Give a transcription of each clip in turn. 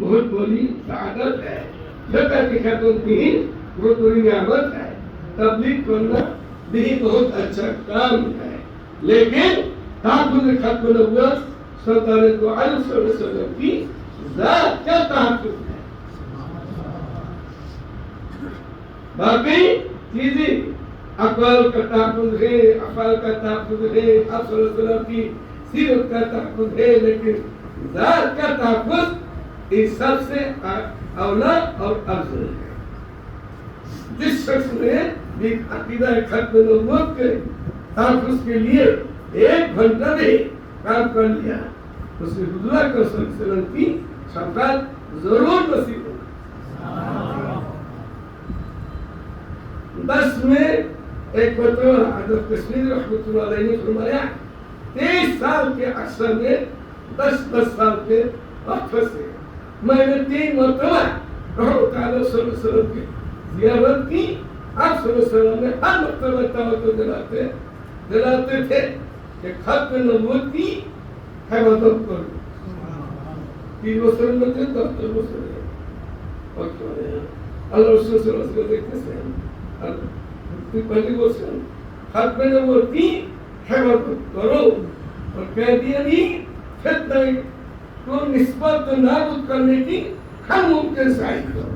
बहुत बड़ी सादत है। जगह की खत्म की वो बड़ी नियामत है। तबलीग करना भी बहुत अच्छा काम है। लेकिन ताकुल खत्म सरदार दो आलम वसल्लम की जात का ताकुल है? बाकी चीज़ें अकल का ताकुल है, अफल का ताकुल है वसल्लम की सीरत का ताकुल है, लेकिन जात का ताकुल इस सबसे अवला और अफजल है जिस शख्स ने भी अकीदा खत्म नबूवत के ताफुज के लिए एक घंटा में काम कर लिया उसे हुजूर का सल्लल्लाहु की शफात ज़रूर नसीब होगी। दस में एक बतौर हज़रत कश्मीर रहमतुल्लाह ने फरमाया, तेईस साल के अक्सर में दस दस साल के वक्त से मैंने तीन मरतबा रहमत की जियारत की आप वसल्लम ने हर मरतबा तवज्जो दिलाते दिलाते थे कि खत्म नबूवत की हिफाजत करो तीन वसल्लम में थे दस दस वसल्लम और क्यों नहीं अल्लाह रसूल अलैहि वसल्लम देखते थे फिर पहली वसल्लम खत्म नबूवत की हिफाजत करो और कह दिया भी फितने को निस्बत नाबूद करने की हर मुमकिन सहाय करो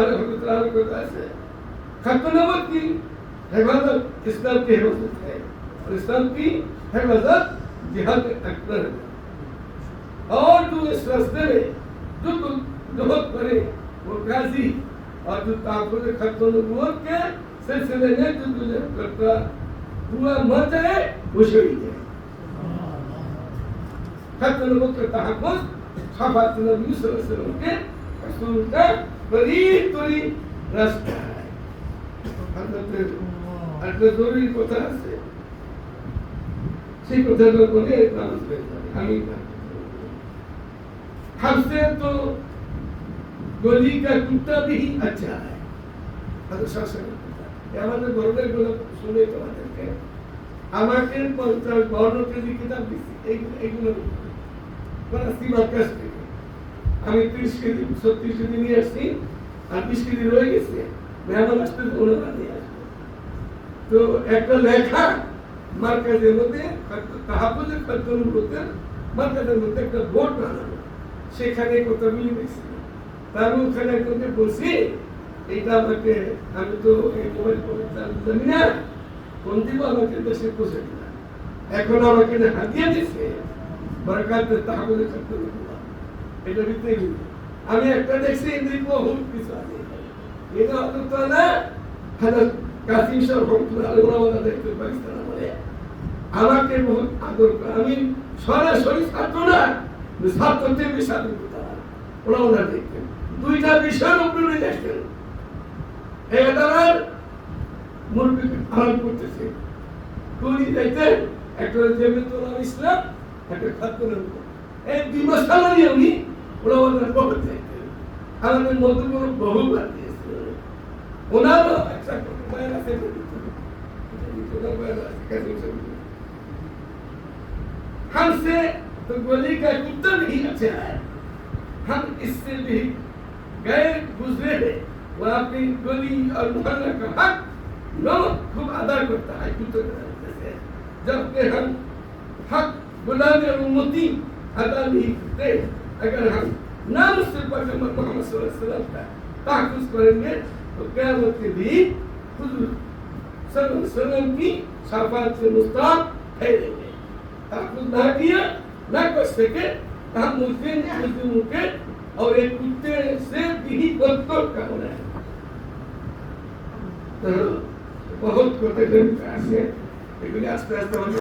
अल्लाह को हिफाजत की हिफाजत है। और इस्लाम की हिफाजत जिहाद अकबर है। और जो इस रास्ते में जो तुम बहुत करे वो और जो ताकुल के सिलसिले में जो तुझे करता हुआ मर जाए वो शहीद है खत्म नबूवत का तहफ़्फ़ुज़ खफात नबी सल्लल्लाहु अलैहि वसल्लम के रसूल का बड़ी बड़ी रास्ता है একটা জরুরি কথা আছে সেই কথাটা বলে মানুষ আমি हमसे तो गली का कुत्ता भी अच्छा है আমাদের শুনে তোমাদেরকে আমাকে পঞ্চাশ, বাউন্ন কেজি কিতাব দিচ্ছি। এইগুলো আমি ত্রিশ কেজি, ছত্রিশ কেজি নিয়ে আসছি আর বিশ কেজি রয়ে গেছে। মেহমান আসতে নিয়ে আসবে। তো একটা লেখা মার্কাজের মধ্যে তাহাপুজের খাদ্যগুলোতে মার্কাজের মধ্যে একটা বোর্ড বানানো সেখানে কথাগুলি দেখছি তার ওখানে একজনকে বলছি এইটা আমাকে, আমি তো এই মোবাইল ফোনে জানি না। কোন দিব, আমাকে দেশে এখন আমাকে হাতিয়ে দিচ্ছে বরকাতের তাহাপুজের খাদ্যগুলো এটা ভিতরে আমি একটা দেখছি ইন্দ্রিক বহু কিছু আছে। এটা হতো না। হাজার কাসিম সাহেব রহমতুল্লাহ দেখতে পাকিস্তান বলে, আমাকে বহুত আদর করে। আমি সরাসরি ছাত্র না ছাত্র থেকে সাথে ওরা ওনারা দেখতেন দুইটা বিষয়ের উপরে নিয়ে আসতেন এটার মুরব্বী আলাপ করতেছে কুড়ি যাইতেন একটা জেবেতুল্লাহ ইসলাম একটা খাদ্য এই দুই মাস খালা নিয়ে উনি ওরা ওনার বহুত যাইতেন আমাদের মধ্যে বহুবার দিয়েছিলেন ওনারও একটা বয়ান আছে हमसे तो गोली का कुत्ता नहीं अच्छा है हम इससे भी गए गुजरे हैं वो अपनी गोली और मोहल्ला का हक नो खूब अदा करता है कुत्ते से जबकि हम हक गुलाम और उम्मती अदा नहीं करते अगर हम नाम से पैगम्बर मोहम्मद सल्लल्लाहु अलैहि वसल्लम का तहफ़्फ़ुज़ करेंगे तो क़यामत के दिन हुजूर सल्लल्लाहु अलैहि वसल्लम की शफाअत से मुस्ताब ठहरेंगे तहफ़्फ़ुज़ ना किया ना कर सके हम मुस्लिम मुस्लिमों के और एक कुत्ते से भी बदतौर का हो रहा है तो बहुत कतगन से এগুলি আস্তে আস্তে